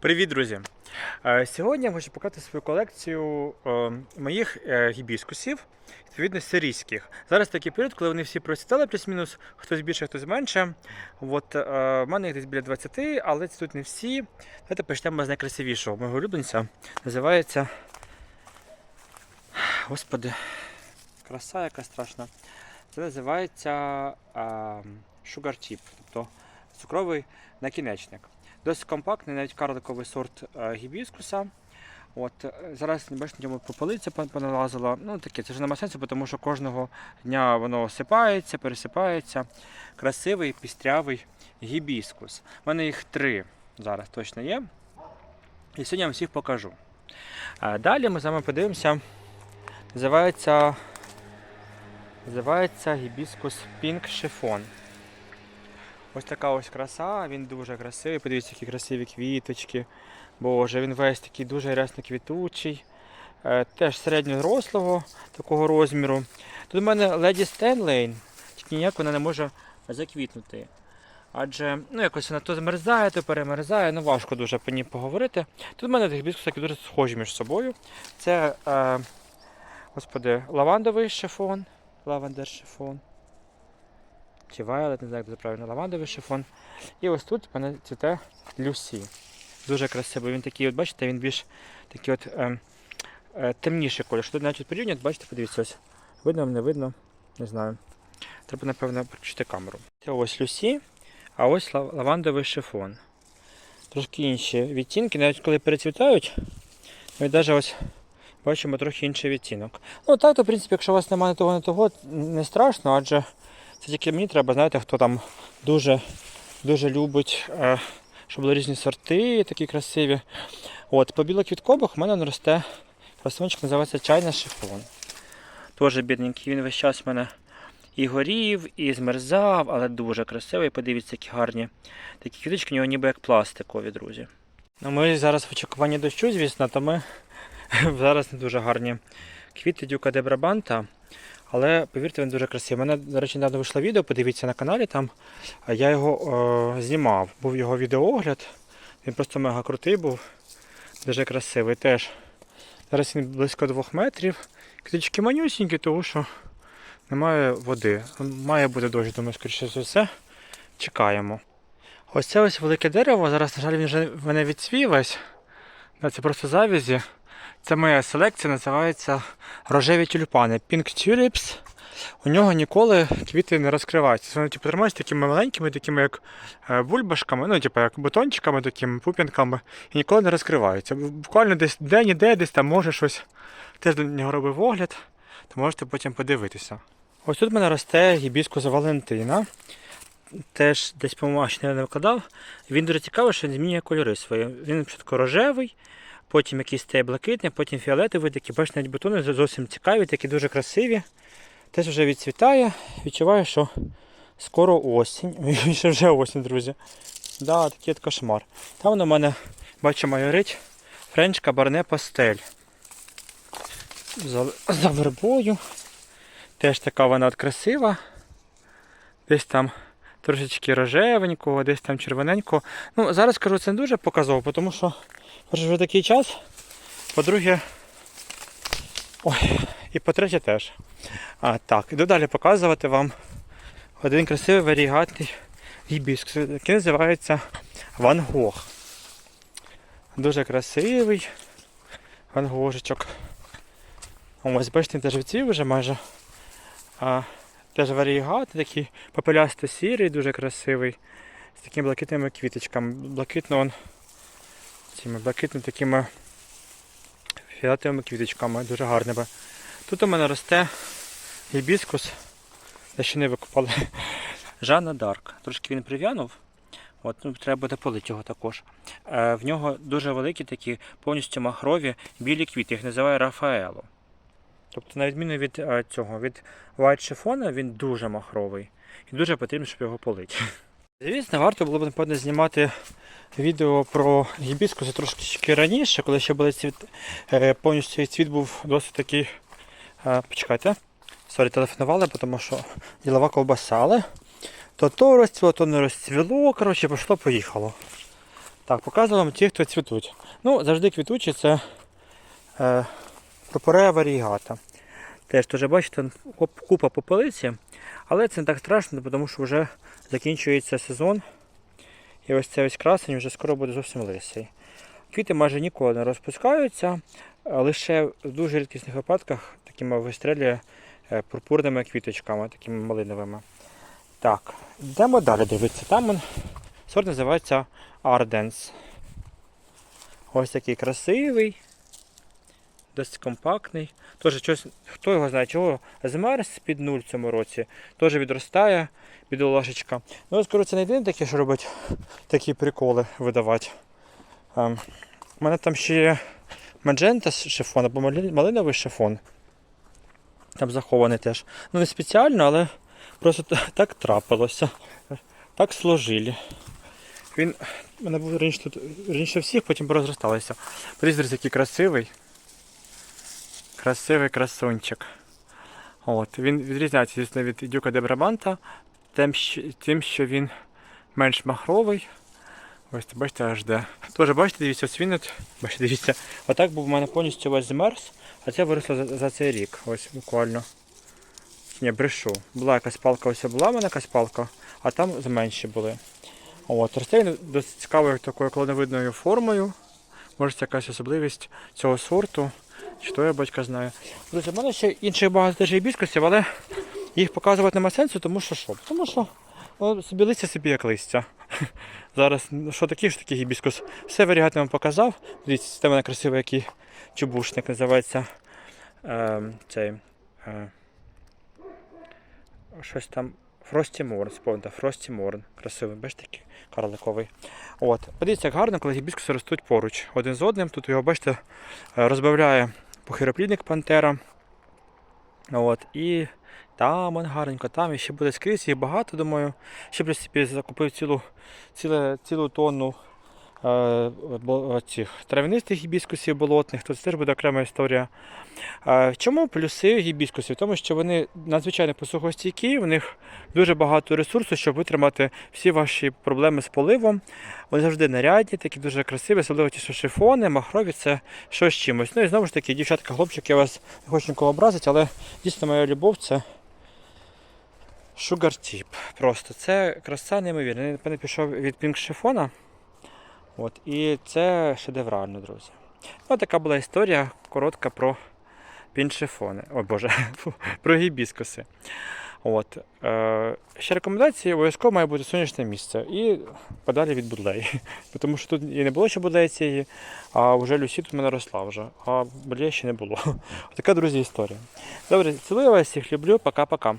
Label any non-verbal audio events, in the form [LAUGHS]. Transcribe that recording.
Привіт, друзі! Е, Сьогодні я хочу показати свою колекцію е, моїх е, гібіскусів, відповідно сирійських. Зараз такий період, коли вони всі процвітали плюс-мінус, хтось більше, хтось менше. От, в мене їх десь біля 20, але це тут не всі. Давайте почнемо з найкрасивішого мого улюбленця. Називається. Господи, краса яка страшна. Це називається е, Sugar Chip, тобто цукровий накінечник. Досить компактний, навіть карликовий сорт е, гібіскуса. От, е, зараз бачите, ньому попелиця поналазила. Ну таке, це ж нема сенсу, тому що кожного дня воно осипається, пересипається. Красивий, пістрявий гібіскус. У мене їх три зараз точно є. І сьогодні я вам всіх покажу. Далі ми з вами подивимося. Називається, називається гібіскус Pink Chiffon. Ось така ось краса, він дуже красивий. Подивіться, які красиві квіточки. Боже, він весь такий дуже рясно квітучий. Е, теж середньорослого такого розміру. Тут у мене леді Стенлейн, тільки ніяк вона не може заквітнути. Адже ну, якось вона то змерзає, то перемерзає, ну важко дуже по ній поговорити. Тут в мене гібіскуси дуже схожі між собою. Це е, господи, лавандовий шифон, лавандер шифон чи Violet, не знаю, як це правильно, лавандовий шифон. І ось тут в мене цвіте Люсі. Дуже красивий. Він такий, от бачите, він більш такий от е, е, темніший колір. Що тут навіть порівнюють, бачите, подивіться ось. Видно, не видно, не знаю. Треба, напевно, включити камеру. Це ось Люсі, а ось лав- лавандовий шифон. Трошки інші відтінки, навіть коли перецвітають, ми навіть ось бачимо трохи інший відтінок. Ну так, то в принципі, якщо у вас немає того, не того, не страшно, адже це тільки мені треба, знаєте, хто там дуже, дуже любить, е, щоб були різні сорти, такі красиві. От, по білоквіткових у мене росте красунчик, називається чайна шифон. Теж бідненький, він весь час в мене і горів, і змерзав, але дуже красивий. Подивіться, які гарні. Такі квіточки у нього ніби як пластикові, друзі. Ну, ми зараз в очікуванні дощу, звісно, то ми [LAUGHS] зараз не дуже гарні квіти Дюка де Брабанта. Але повірте, він дуже красивий. У мене, до речі, недавно вийшло відео, подивіться на каналі там. Я його е, знімав. Був його відеоогляд. Він просто мега крутий був. Дуже красивий теж. Зараз він близько двох метрів. Квіточки манюсінькі, тому що немає води. Має бути дощ, думаю, скоріше за все. Чекаємо. Ось це ось велике дерево. Зараз, на жаль, він вже мене відцвів весь. Це просто завязі. Це моя селекція, називається рожеві тюльпани. Pink Tulips. У нього ніколи квіти не розкриваються. Вони типу, тримаються такими маленькими, такими як е, бульбашками, ну, типу, як бутончиками, такими пуп'янками, і ніколи не розкриваються. Буквально десь де-ніде, десь там може щось. Теж до нього робив огляд, то можете потім подивитися. Ось тут в мене росте гібіскус Валентина. Теж десь по ще не викладав. Він дуже цікавий, що він змінює кольори свої. Він спочатку рожевий, потім якийсь стає блакитний, потім фіолетовий, такі бачите, навіть бутони зовсім цікаві, такі дуже красиві. Теж вже відцвітає. Відчуваю, що скоро осінь. [LAUGHS] Ще вже осінь, друзі. Да, такий от кошмар. Там воно в мене, бачу, майорить френч кабарне пастель. За, за вербою. Теж така вона от красива. Десь там трошечки рожевенького, десь там червоненького. Ну, зараз кажу, це не дуже показово, тому що вже такий час. По-друге, ой, і по-третє теж. А, так, іду далі показувати вам один красивий варігатний гібіскус, який називається Ван Гог. Дуже красивий Ван Гожичок. Ось, бачите, теж відцвів вже майже. А, теж варігатний, такий попелясто сірий, дуже красивий. З такими блакитними квіточками. Блакитно он цими блакитними такими фіолетовими квіточками, дуже гарними. Тут у мене росте гібіскус, я ще не викопали. [LAUGHS] Жанна Дарк. Трошки він прив'янув. От, ну, треба буде полити його також. Е, в нього дуже великі такі повністю махрові білі квіти, їх називає Рафаело. Тобто, на відміну від е, цього, від White шифона, він дуже махровий. І дуже потрібно, щоб його полити. Звісно, варто було б напевно знімати відео про гібіскуси трошки раніше, коли ще були цвіт, е, повністю цей цвіт був досить такий. Е, почекайте. Сорі, телефонували, тому що ділова ковбаса, але то то розцвіло, то не розцвіло. Коротше, пішло, поїхало. Так, показую вам ті, хто цвітуть. Ну, завжди квітучі це е, пропорея варігата. Теж теж бачите, купа попелиці, але це не так страшно, тому що вже закінчується сезон. І ось цей ось красень вже скоро буде зовсім лисий. Квіти майже ніколи не розпускаються, лише в дуже рідкісних випадках такими вистрелює е, пурпурними квіточками, такими малиновими. Так, йдемо далі дивитися. Там он, сорт називається Ardens. Ось такий красивий, досить компактний. Тож щось, хто його знає, чого змерз під нуль в цьому році, теж відростає бідолашечка. Ну, скажу, це не єдине таке, що робить такі приколи видавати. Ем, у мене там ще є маджента шифон або малиновий шифон. Там захований теж. Ну не спеціально, але просто так трапилося. Так сложили. Він мене був раніше тут раніше всіх, потім порозросталися. Подивіться, який красивий. Красивий красунчик. От. Він відрізняється, звісно, від Дюка де Брабанта тим, що, він менш махровий. Ось бачите, аж де. Теж бачите, дивіться, ось він бачите, дивіться, отак був у мене повністю весь змерз, а це виросло за, за цей рік. Ось буквально. Ні, брешу. Була якась палка, ось була в мене якась палка, а там зменші були. От, росте він досить цікавою такою клоновидною формою. Може це якась особливість цього сорту. Чи я батька знаю. Друзі, в мене ще інших багато теж гібіскусів, але їх показувати нема сенсу, тому що що? Тому що ну, собі листя собі як листя. [LAUGHS] Зараз ну, що такі, що такі гібіскус. Все варігатно вам показав. Дивіться, це в мене красивий який чубушник називається. Е, цей. Е, щось там. Фрості Морн, сповнити, Фрості Морн. Красивий, бачите, такий карликовий. От. Подивіться, як гарно, коли гібіскуси ростуть поруч один з одним. Тут його, бачите, е, розбавляє похироплідник пантера. От. І там он гарненько, там і ще буде скрізь, їх багато, думаю. Ще принципі закупив цілу, ціле, цілу тонну цих травянистих гібіскусів болотних, тут теж буде окрема історія. Е, чому плюси гібіскусів? Тому, що вони надзвичайно посухостійкі, в них дуже багато ресурсу, щоб витримати всі ваші проблеми з поливом. Вони завжди нарядні, такі дуже красиві, особливо ті, що шифони, махрові, це з чимось. Ну і знову ж таки, дівчатка, хлопчик, я вас не хочу нікого образити, але дійсно моя любов це Sugar Tip. Просто це краса неймовірна. Я напевно пішов від Pink шифона. От, і це шедеврально, друзі. Ну, така була історія коротка про піншифони. О Боже, [LAUGHS] про гібіскуси. От. Е, ще рекомендації обов'язково має бути сонячне місце і подалі від будлеї. [LAUGHS] Тому що тут і не було ще будлеї цієї, а вже Люсі тут мене росла вже, а будлеї ще не було. [LAUGHS] Така, друзі, історія. Добре, цілую вас всіх, люблю, пока-пока.